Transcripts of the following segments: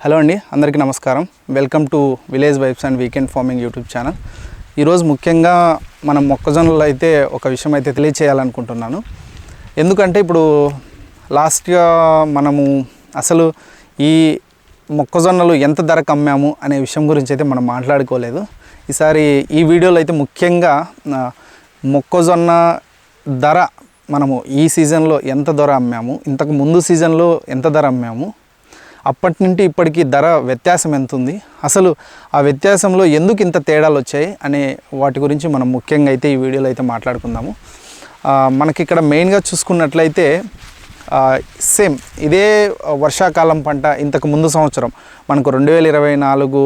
Hello అండి అందరికీ నమస్కారం. Welcome to village vibes and weekend farming YouTube channel ఈరోజు ముఖ్యంగా మనం మొక్కజొన్నలు అయితే ఒక విషయం అయితే తెలియచేయాలనుకుంటున్నాను. ఎందుకంటే ఇప్పుడు లాస్ట్గా మనము అసలు ఈ మొక్కజొన్నలు ఎంత ధరకు అమ్మాము అనే విషయం గురించి అయితే మనం మాట్లాడుకోలేదు. ఈసారి ఈ వీడియోలో అయితే ముఖ్యంగా మొక్కజొన్న ధర మనము ఈ సీజన్లో ఎంత ధర అమ్మాము ఇంతకు ముందు సీజన్లో ఎంత ధర అమ్మాము అప్పటి నుండి ఇప్పటికి ధర వ్యత్యాసం ఎంత ఉంది అసలు ఆ వ్యత్యాసంలో ఎందుకు ఇంత తేడాలు వచ్చాయి? అనే వాటి గురించి మనం ముఖ్యంగా అయితే ఈ వీడియోలో అయితే మాట్లాడుకుందాము. మనకి ఇక్కడ మెయిన్గా చూసుకున్నట్లయితే సేమ్ ఇదే వర్షాకాలం పంట ఇంతకు ముందు సంవత్సరం. మనకు రెండు వేల ఇరవై నాలుగు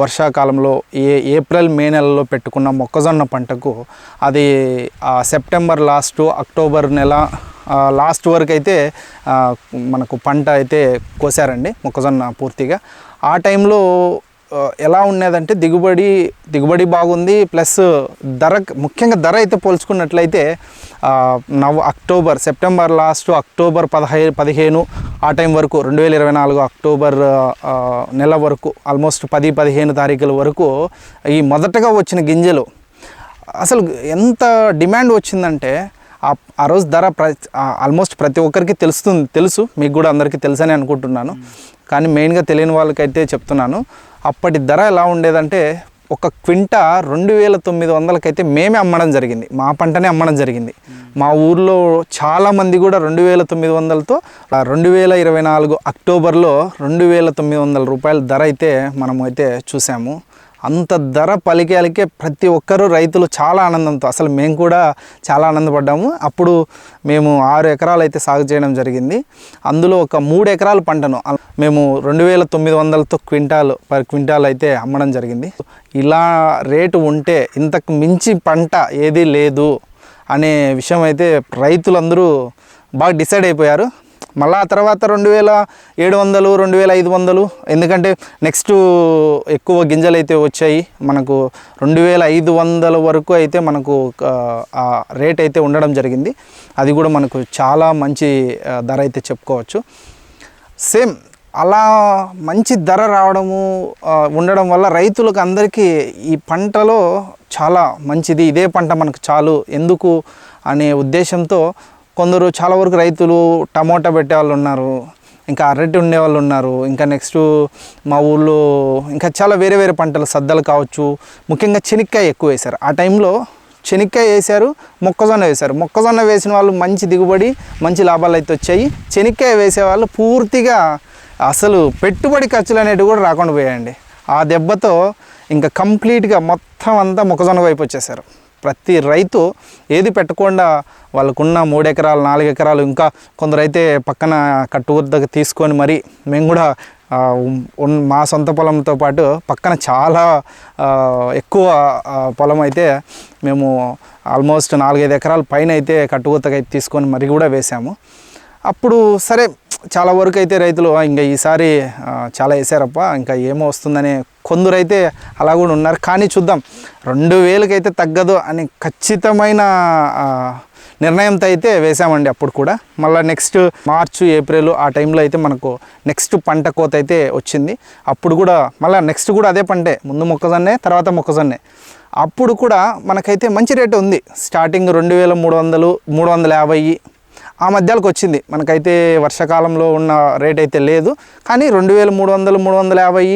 వర్షాకాలంలో ఏ ఏప్రిల్ మే నెలలో పెట్టుకున్న మొక్కజొన్న పంటకు అది సెప్టెంబర్ లాస్ట్ అక్టోబర్ నెల లాస్ట్ వరకు అయితే మనకు పంట అయితే కోసారండి మొక్కజొన్న పూర్తిగా. ఆ టైంలో ఎలా ఉన్నదంటే దిగుబడి దిగుబడి బాగుంది ప్లస్ ధర ముఖ్యంగా ధర అయితే పోల్చుకున్నట్లయితే నవ అక్టోబర్ సెప్టెంబర్ లాస్ట్ అక్టోబర్ పదహై పదిహేను ఆ టైం వరకు రెండు వేల ఇరవై నాలుగు అక్టోబర్ నెల వరకు ఆల్మోస్ట్ పది పదిహేను తారీఖుల వరకు ఈ మొదటగా వచ్చిన గింజలు అసలు ఎంత డిమాండ్ వచ్చిందంటే ఆ- రోజు ధర ప్ర ఆల్మోస్ట్ ప్రతి ఒక్కరికి తెలుస్తుంది తెలుసు మీకు కూడా అందరికీ తెలుసని అనుకుంటున్నాను. కానీ మెయిన్గా తెలియని వాళ్ళకైతే చెప్తున్నాను. అప్పటి ధర ఎలా ఉండేదంటే ఒక క్వింటా రెండు వేల తొమ్మిది వందలకైతే మేమే అమ్మడం జరిగింది. మా పంటనే అమ్మడం జరిగింది. మా ఊర్లో చాలామంది కూడా రెండు వేల తొమ్మిది వందలతో రెండు వేల ఇరవై నాలుగు అక్టోబర్లో రెండు వేల తొమ్మిది వందల రూపాయల ధర అయితే మనము అయితే చూసాము. అంత ధర పలికేలకే ప్రతి ఒక్కరూ రైతులు చాలా ఆనందంతో అసలు మేము కూడా చాలా ఆనందపడ్డాము. అప్పుడు మేము ఆరు ఎకరాలు అయితే సాగు చేయడం జరిగింది. అందులో ఒక మూడు ఎకరాల పంటను మేము రెండు వేల తొమ్మిది వందలతో క్వింటాల్ పర్ క్వింటాల్ అయితే అమ్మడం జరిగింది. ఇలా రేటు ఉంటే ఇంతకు మించి పంట ఏదీ లేదు అనే విషయం అయితే రైతులందరూ బాగా డిసైడ్ అయిపోయారు. మళ్ళీ ఆ తర్వాత రెండు వేల ఏడు వందలు రెండు వేల ఐదు వందలు ఎందుకంటే నెక్స్ట్ ఎక్కువ గింజలు అయితే వచ్చాయి. మనకు రెండు వేల ఐదు వందల వరకు అయితే మనకు ఆ, రేట్ అయితే ఉండడం జరిగింది. అది కూడా మనకు చాలా మంచి ధర అయితే చెప్పుకోవచ్చు. సేమ్ అలా మంచి ధర రావడము ఉండడం వల్ల రైతులకు అందరికీ ఈ పంటలో చాలా మంచిది. ఇదే పంట మనకు చాలు. ఎందుకు అనే ఉద్దేశంతో కొందరు చాలా వరకు రైతులు టమోటా పెట్టే వాళ్ళు ఉన్నారు ఇంకా అరటి ఉండే వాళ్ళు ఉన్నారు ఇంకా నెక్స్ట్ మా ఊళ్ళో ఇంకా చాలా వేరే వేరే పంటలు సద్దలు కావచ్చు ముఖ్యంగా చెనిక్కాయ ఎక్కువ వేశారు. ఆ టైంలో చెనిక్కాయ వేశారు మొక్కజొన్న వేశారు. మొక్కజొన్న వేసిన వాళ్ళు మంచి దిగుబడి మంచి లాభాలు అయితే వచ్చాయి. చెనిక్కాయ వేసే వాళ్ళు పూర్తిగా అసలు పెట్టుబడి ఖర్చులు అనేటివి కూడా రాకుండా పోయాయండి. ఆ దెబ్బతో ఇంకా కంప్లీట్గా మొత్తం అంతా మొక్కజొన్న వైపు వచ్చేసారు. ప్రతి రైతు ఏది పెట్టకుండా వాళ్ళకున్న మూడు ఎకరాలు నాలుగు ఎకరాలు ఇంకా కొందరైతే పక్కన కట్టువద్దకు తీసుకొని మరి మేము కూడా మా సొంత పొలంతో పాటు పక్కన చాలా ఎక్కువ పొలం అయితే మేము ఆల్మోస్ట్ నాలుగైదు ఎకరాల పైన అయితే కట్టుగుత్తగా అయితే తీసుకొని మరి కూడా వేసాము. అప్పుడు సరే చాలా వరకు అయితే రైతులు ఇంకా ఈసారి చాలా వేసారప్ప ఇంకా ఏమో వస్తుందని కొందరైతే అలా కూడా ఉన్నారు. కానీ చూద్దాం రెండు వేలకైతే తగ్గదు అని ఖచ్చితమైన నిర్ణయంతో అయితే వేసామండి అప్పుడు కూడా. మళ్ళీ నెక్స్ట్ మార్చ్ ఏప్రిల్ ఆ టైంలో అయితే మనకు నెక్స్ట్ పంట కోత అయితే వచ్చింది. అప్పుడు కూడా మళ్ళీ నెక్స్ట్ కూడా అదే పంటే ముందు మొక్కజొన్నే తర్వాత మొక్కజొన్నే. అప్పుడు కూడా మనకైతే మంచి రేటు ఉంది. స్టార్టింగ్ రెండు వేల మూడు వందలు మూడు వందల యాభై ఆ మధ్యాలకు వచ్చింది. మనకైతే వర్షాకాలంలో ఉన్న రేట్ అయితే లేదు. కానీ రెండు వేల మూడు వందలు మూడు వందల యాభై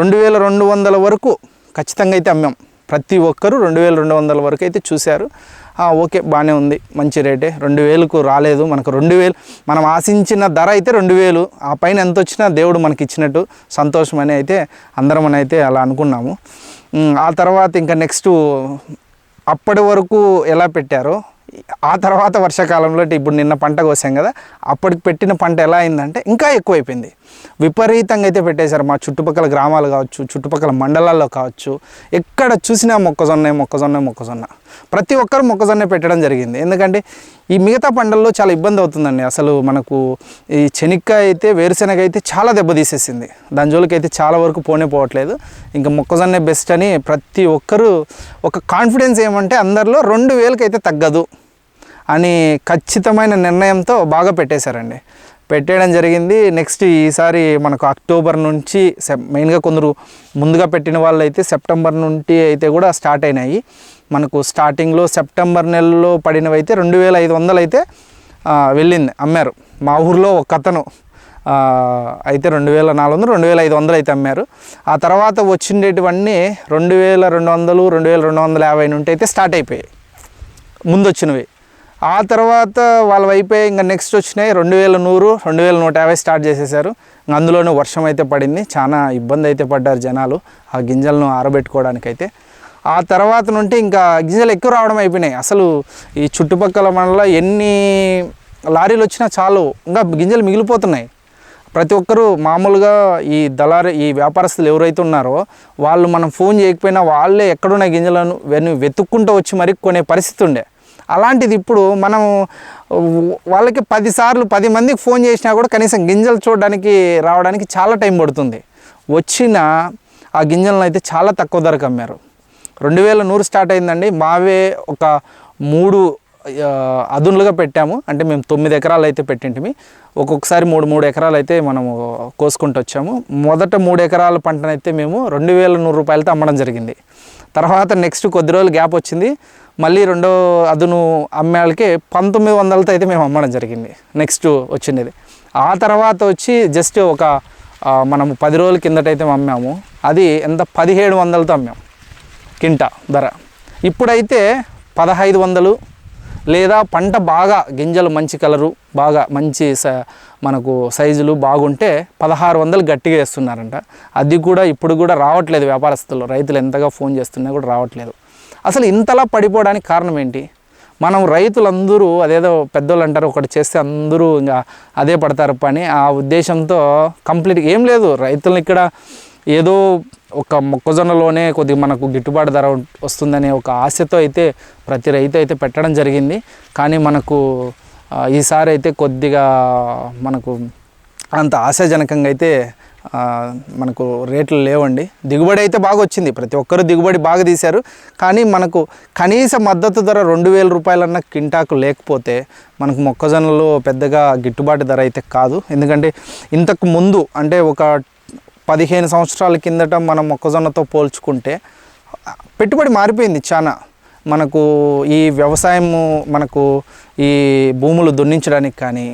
రెండు వేల రెండు వందల వరకు ఖచ్చితంగా అయితే అమ్మాం. ప్రతి ఒక్కరూ రెండు వేల రెండు వందల వరకు అయితే చూశారు. ఓకే బాగానే ఉంది. మంచి రేటే. రెండు వేలకు రాలేదు. మనకు రెండు వేలు మనం ఆశించిన ధర అయితే రెండు వేలు. ఆ పైన ఎంత వచ్చినా దేవుడు మనకి ఇచ్చినట్టు సంతోషం అని అయితే అందరం అని అయితే అలా అనుకున్నాము. ఆ తర్వాత ఇంకా నెక్స్ట్ అప్పటి వరకు ఎలా పెట్టారో ఆ తర్వాత వర్షాకాలంలో ఇప్పుడు నిన్న పంట కోసాం కదా అప్పటికి పెట్టిన పంట ఎలా అయిందంటే ఇంకా ఎక్కువైపోయింది. విపరీతంగా అయితే పెట్టేశారు మా చుట్టుపక్కల గ్రామాలు కావచ్చు చుట్టుపక్కల మండలాల్లో కావచ్చు ఎక్కడ చూసినా మొక్కజొన్న మొక్కజొన్న మొక్కజొన్న. ప్రతి ఒక్కరు మొక్కజొన్న పెట్టడం జరిగింది. ఎందుకంటే ఈ మిగతా పంటల్లో చాలా ఇబ్బంది అవుతుందండి. అసలు మనకు ఈ చెనిక్కాయ అయితే వేరుశెనగ అయితే చాలా దెబ్బతీసేసింది దాని జోలికి అయితే చాలా వరకు పోనే పోవట్లేదు. ఇంకా మొక్కజొన్న బెస్ట్ అని ప్రతి ఒక్కరూ ఒక కాన్ఫిడెన్స్ ఏమంటే అందరిలో రెండు వేలకైతే తగ్గదు. అని ఖచ్చితమైన నిర్ణయంతో బాగా పెట్టేశారండి. పెట్టేయడం జరిగింది. నెక్స్ట్ ఈసారి మనకు అక్టోబర్ నుంచి సెప్ మెయిన్గా కొందరు ముందుగా పెట్టిన వాళ్ళు అయితే సెప్టెంబర్ నుండి అయితే కూడా స్టార్ట్ అయినాయి. మనకు స్టార్టింగ్లో సెప్టెంబర్ నెలలో పడినవి అయితే రెండు వేల ఐదు వందలు అయితే వెళ్ళింది అమ్మారు. మా ఊర్లో ఒక అతను అయితే రెండు వేల నాలుగు వందలు రెండు వేల ఐదు వందలు అయితే అమ్మారు. ఆ తర్వాత వచ్చిండేటివన్నీ రెండు వేల రెండు వందలు రెండు వేల రెండు వందల యాభై నుండి అయితే స్టార్ట్ అయిపోయాయి. ముందు వచ్చినవి ఆ తర్వాత వాళ్ళ వైపే ఇంకా నెక్స్ట్ వచ్చినాయి. రెండు వేల నూరు రెండు వేల నూట యాభై స్టార్ట్ చేసేసారు. అందులోనూ వర్షం అయితే పడింది. చాలా ఇబ్బంది అయితే పడ్డారు జనాలు ఆ గింజలను ఆరబెట్టుకోవడానికైతే. ఆ తర్వాత నుండి ఇంకా గింజలు ఎక్కువ రావడం అయిపోయినాయి. అసలు ఈ చుట్టుపక్కల మనలో ఎన్ని లారీలు వచ్చినా చాలు ఇంకా గింజలు మిగిలిపోతున్నాయి. ప్రతి ఒక్కరూ మామూలుగా ఈ దళారి ఈ వ్యాపారస్తులు ఎవరైతే ఉన్నారో వాళ్ళు మనం ఫోన్ చేయకపోయినా వాళ్ళే ఎక్కడున్న గింజలను వెతుక్కుంటూ వచ్చి మరి కొనే పరిస్థితి ఉండే. అలాంటిది ఇప్పుడు మనం వాళ్ళకి పదిసార్లు పది మందికి ఫోన్ చేసినా కూడా కనీసం గింజలు చూడడానికి రావడానికి చాలా టైం పడుతుంది. వచ్చిన ఆ గింజలను అయితే చాలా తక్కువ ధరకు అమ్మారు. రెండు వేల నూరు స్టార్ట్ అయిందండి. మావే ఒక మూడు అదునులుగా పెట్టాము. అంటే మేము తొమ్మిది ఎకరాలు అయితే పెట్టింటిమి. ఒక్కొక్కసారి మూడు మూడు ఎకరాలు అయితే మనము కోసుకుంటూ వచ్చాము. మొదట మూడు ఎకరాల పంటనైతే మేము రెండు వేల నూరు రూపాయలతో అమ్మడం జరిగింది. తర్వాత నెక్స్ట్ కొద్ది రోజులు గ్యాప్ వచ్చింది. మళ్ళీ రెండో అదును అమ్మేళ్ళకి పంతొమ్మిది వందలతో అయితే మేము అమ్మడం జరిగింది. నెక్స్ట్ వచ్చింది. ఆ తర్వాత వచ్చి జస్ట్ ఒక ఆ, మనము పది రోజుల కిందటైతే అమ్మాము. అది ఎంత? పదిహేడు వందలతో అమ్మాము కింటా ధర. ఇప్పుడైతే పదహైదు వందలు లేదా పంట బాగా గింజలు మంచి కలరు బాగా మంచి స మనకు సైజులు బాగుంటే పదహారు వందలు గట్టిగా వేస్తున్నారంట. అది కూడా ఇప్పుడు కూడా రావట్లేదు వ్యాపారస్తులు. రైతులు ఎంతగా ఫోన్ చేస్తున్నా కూడా రావట్లేదు. అసలు ఇంతలా పడిపోవడానికి కారణం ఏంటి? మనం రైతులందరూ అదేదో పెద్దోళ్ళు అంటారు ఒకటి చేస్తే అందరూ ఇంకా అదే పడతారు పని. ఆ ఉద్దేశంతో కంప్లీట్గా ఏం లేదు. రైతులను ఇక్కడ ఏదో ఒక మొక్కజొన్నలోనే కొద్దిగా మనకు గిట్టుబాటు ధర వస్తుందనే ఒక ఆశతో అయితే ప్రతి రైతు అయితే పెట్టడం జరిగింది. కానీ మనకు ఈసారి అయితే కొద్దిగా మనకు అంత ఆశాజనకంగా అయితే మనకు రేట్లు లేవండి. దిగుబడి అయితే బాగా వచ్చింది. ప్రతి ఒక్కరు దిగుబడి బాగా తీశారు. కానీ మనకు కనీస మద్దతు ధర రెండు వేల రూపాయలన్న కింటాకు లేకపోతే మనకు మొక్కజొన్నలు పెద్దగా గిట్టుబాటు ధర అయితే కాదు. ఎందుకంటే ఇంతకు ముందు అంటే ఒక పదిహేను సంవత్సరాల కిందట మనం మొక్కజొన్నతో పోల్చుకుంటే పెట్టుబడి మారిపోయింది చాలా మనకు ఈ వ్యవసాయము మనకు ఈ భూములు దున్నించడానికి కానీ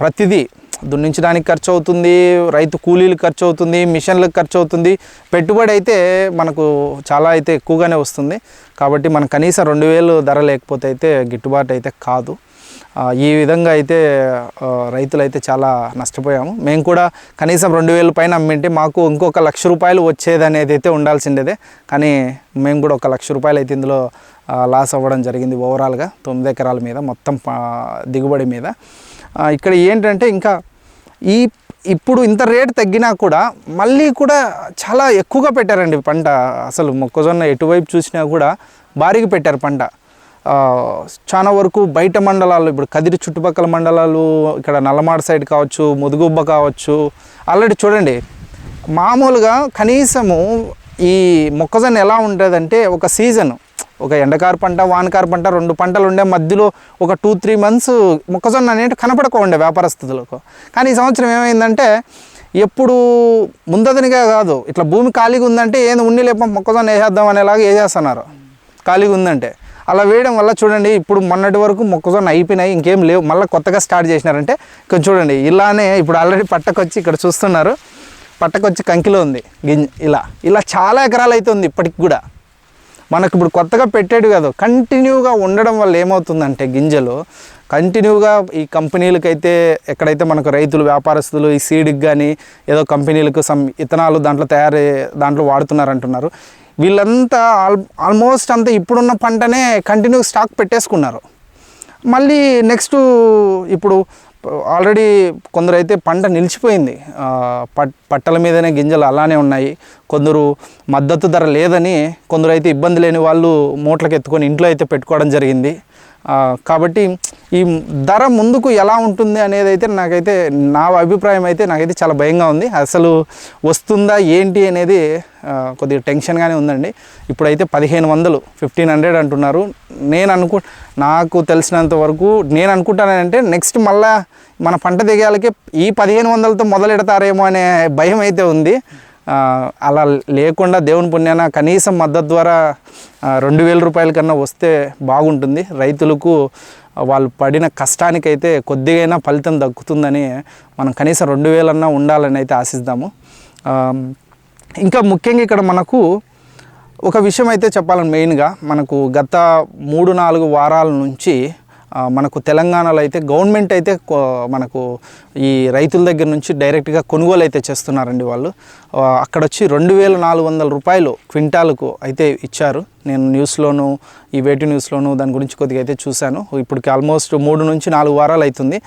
ప్రతిదీ దున్నించడానికి ఖర్చు అవుతుంది రైతు కూలీలు ఖర్చు అవుతుంది మిషన్లకు ఖర్చు అవుతుంది పెట్టుబడి అయితే మనకు చాలా అయితే ఎక్కువగానే వస్తుంది. కాబట్టి మనం కనీసం రెండు వేలు ధర లేకపోతే అయితే గిట్టుబాటు అయితే కాదు. ఈ విధంగా అయితే రైతులు అయితే చాలా నష్టపోయాము. మేము కూడా కనీసం రెండు వేల పైన అమ్మింటే మాకు ఇంకొక లక్ష రూపాయలు వచ్చేది అనేది అయితే ఉండాల్సిండేదే. కానీ మేము కూడా ఒక లక్ష రూపాయలు అయితే ఇందులో లాస్ అవ్వడం జరిగింది ఓవరాల్గా. తొమ్మిది ఎకరాల మీద మొత్తం దిగుబడి మీద. ఇక్కడ ఏంటంటే ఇంకా ఈ ఇప్పుడు ఇంత రేటు తగ్గినా కూడా మళ్ళీ కూడా చాలా ఎక్కువగా పెట్టారండి పంట. అసలు మొక్కజొన్న ఎటువైపు చూసినా కూడా భారీగా పెట్టారు పంట. చాలా వరకు బయట మండలాలు ఇప్పుడు కదిరి చుట్టుపక్కల మండలాలు ఇక్కడ నల్లమాడ సైడ్ కావచ్చు ముదుగుబ్బ కావచ్చు ఆల్రెడీ చూడండి మామూలుగా కనీసము ఈ మొక్కజొన్న ఎలా ఉంటుందంటే ఒక సీజన్ ఒక ఎండకారు పంట వానకారు పంట రెండు పంటలు ఉండే మధ్యలో ఒక టూ త్రీ మంత్స్ మొక్కజొన్న అనేది కనపడకుండే వ్యాపారస్తులకు. కానీ ఈ సంవత్సరం ఏమైందంటే ఎప్పుడు ముందదనిగా కాదు ఇట్లా భూమి ఖాళీగా ఉందంటే ఏంది ఉండి లేప మొక్కజొన్న వేసేద్దాం అనేలాగా వేసేస్తున్నారు. ఖాళీగా ఉందంటే. అలా వేయడం వల్ల చూడండి ఇప్పుడు మొన్నటి వరకు మొక్కజొన్న అయిపోయినాయి ఇంకేం లేవు. మళ్ళీ కొత్తగా స్టార్ట్ చేసినారంటే ఇక్కడ చూడండి ఇలానే ఇప్పుడు ఆల్రెడీ పట్టకొచ్చి ఇక్కడ చూస్తున్నారు. పట్టకొచ్చి కంకిలో ఉంది గింజ ఇలా ఇలా చాలా ఎకరాలు అయితే ఉంది ఇప్పటికి కూడా. మనకు ఇప్పుడు కొత్తగా పెట్టాడు కాదు కంటిన్యూగా ఉండడం వల్ల ఏమవుతుందంటే గింజలు కంటిన్యూగా ఈ కంపెనీలకైతే ఎక్కడైతే మనకు రైతులు వ్యాపారస్తులు ఈ సీడ్కి కానీ ఏదో కంపెనీలకు సమ్ ఇథనాలు దాంట్లో తయారు దాంట్లో వాడుతున్నారు అంటున్నారు వీళ్ళంతా ఆల్ ఆల్మోస్ట్ అంతా ఇప్పుడున్న పంటనే కంటిన్యూ స్టాక్ పెట్టేసుకున్నారు. మళ్ళీ నెక్స్ట్ ఇప్పుడు ఆల్రెడీ కొందరు అయితే పంట నిలిచిపోయింది. పట్టల మీదనే గింజలు అలానే ఉన్నాయి. కొందరు మద్దతు ధర లేదని కొందరు అయితే ఇబ్బంది లేని వాళ్ళు మూటలకు ఎత్తుకొని ఇంట్లో అయితే పెట్టుకోవడం జరిగింది. కాబట్టి ఈ ధర ముందుకు ఎలా ఉంటుంది అనేది అయితే నాకైతే నా అభిప్రాయం అయితే నాకైతే చాలా భయంగా ఉంది. అసలు వస్తుందా ఏంటి అనేది కొద్దిగా టెన్షన్గానే ఉందండి. ఇప్పుడైతే పదిహేను వందలు ఫిఫ్టీన్ హండ్రెడ్ అంటున్నారు. నేను అనుకు నాకు తెలిసినంత వరకు నేను అనుకుంటానంటే నెక్స్ట్ మళ్ళా మన పంట దిగాలకే ఈ పదిహేను వందలతో మొదలెడతారేమో అనే భయం అయితే ఉంది. అలా లేకుండా దేవుని పుణ్యాన కనీసం మద్దతు ద్వారా రెండు వేల రూపాయల కన్నా వస్తే బాగుంటుంది. రైతులకు వాళ్ళు పడిన కష్టానికైతే కొద్దిగైనా ఫలితం దక్కుతుందని మనం కనీసం రెండు వేలన్నా ఉండాలని అయితే ఆశిద్దాము ఇంకా ముఖ్యంగా ఇక్కడ మనకు ఒక విషయం అయితే చెప్పాలని మెయిన్గా మనకు గత మూడు నాలుగు వారాల నుంచి మనకు తెలంగాణలో అయితే గవర్నమెంట్ అయితే మనకు ఈ రైతుల దగ్గర నుంచి డైరెక్ట్గా కొనుగోలు అయితే చేస్తున్నారండి వాళ్ళు. అక్కడ వచ్చి రెండు వేల నాలుగు వందల రూపాయలు క్వింటాలకు అయితే ఇచ్చారు. నేను న్యూస్లోను ఈ వేటి న్యూస్లోను దాని గురించి కొద్దిగా అయితే చూశాను. ఇప్పటికి ఆల్మోస్ట్ మూడు నుంచి నాలుగు వారాలు అవుతుంది.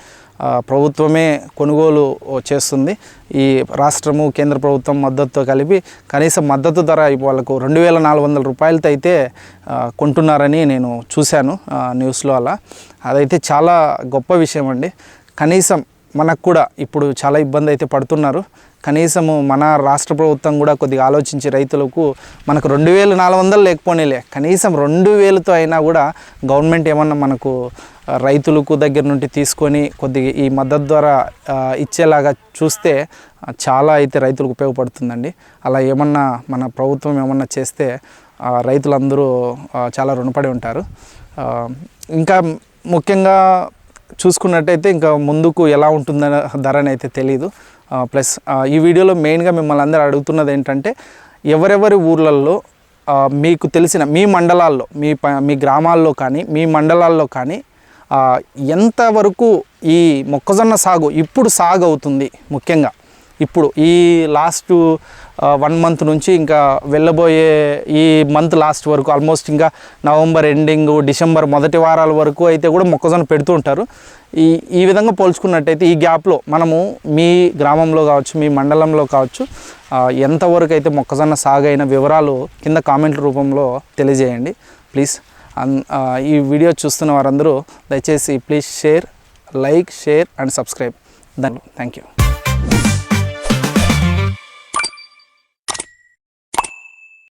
ప్రభుత్వమే కొనుగోలు చేస్తుంది. ఈ రాష్ట్రము కేంద్ర ప్రభుత్వం మద్దతుతో కలిపి కనీసం మద్దతు ధర వాళ్ళకు రెండు వేల నాలుగు వందల రూపాయలతో అయితే కొంటున్నారని నేను చూశాను న్యూస్లో అలా. అదైతే చాలా గొప్ప విషయం అండి. కనీసం మనకు కూడా ఇప్పుడు చాలా ఇబ్బంది అయితే పడుతున్నారు. కనీసము మన రాష్ట్ర ప్రభుత్వం కూడా కొద్దిగా ఆలోచించి రైతులకు మనకు రెండు వేలు నాలుగు వందలు లేకపోనేలే కనీసం రెండు వేలతో అయినా కూడా గవర్నమెంట్ ఏమన్నా మనకు రైతులకు దగ్గర నుండి తీసుకొని కొద్దిగా ఈ మద్దతు ద్వారా ఇచ్చేలాగా చూస్తే చాలా అయితే రైతులకు ఉపయోగపడుతుందండి. అలా ఏమన్నా మన ప్రభుత్వం ఏమన్నా చేస్తే రైతులందరూ చాలా రుణపడి ఉంటారు. ఇంకా ముఖ్యంగా చూసుకున్నట్టయితే ఇంకా ముందుకు ఎలా ఉంటుందనే ధర అయితే తెలియదు ప్లస్ ఈ వీడియోలో మెయిన్గా మిమ్మల్ని అందరూ అడుగుతున్నది ఏంటంటే ఎవరెవరి ఊర్లలో మీకు తెలిసిన మీ మండలాల్లో మీ ప- మీ గ్రామాల్లో కానీ మీ మండలాల్లో కానీ ఎంతవరకు ఈ మొక్కజొన్న సాగు ఇప్పుడు సాగు అవుతుంది ముఖ్యంగా? ఇప్పుడు ఈ లాస్ట్ వన్ మంత్ నుంచి ఇంకా వెళ్ళబోయే ఈ మంత్ లాస్ట్ వరకు ఆల్మోస్ట్ ఇంకా నవంబర్ ఎండింగ్ డిసెంబర్ మొదటి వారాల వరకు అయితే కూడా మొక్కజొన్న పెడుతూ ఉంటారు. ఈ ఈ విధంగా పోల్చుకున్నట్టయితే ఈ గ్యాప్లో మనము మీ గ్రామంలో కావచ్చు మీ మండలంలో కావచ్చు ఎంతవరకు అయితే మొక్కజొన్న సాగైన వివరాలు కింద కామెంట్ రూపంలో తెలియజేయండి. ప్లీజ్. ఈ వీడియో చూస్తున్న వారందరూ దయచేసి please share like share and subscribe. Thank you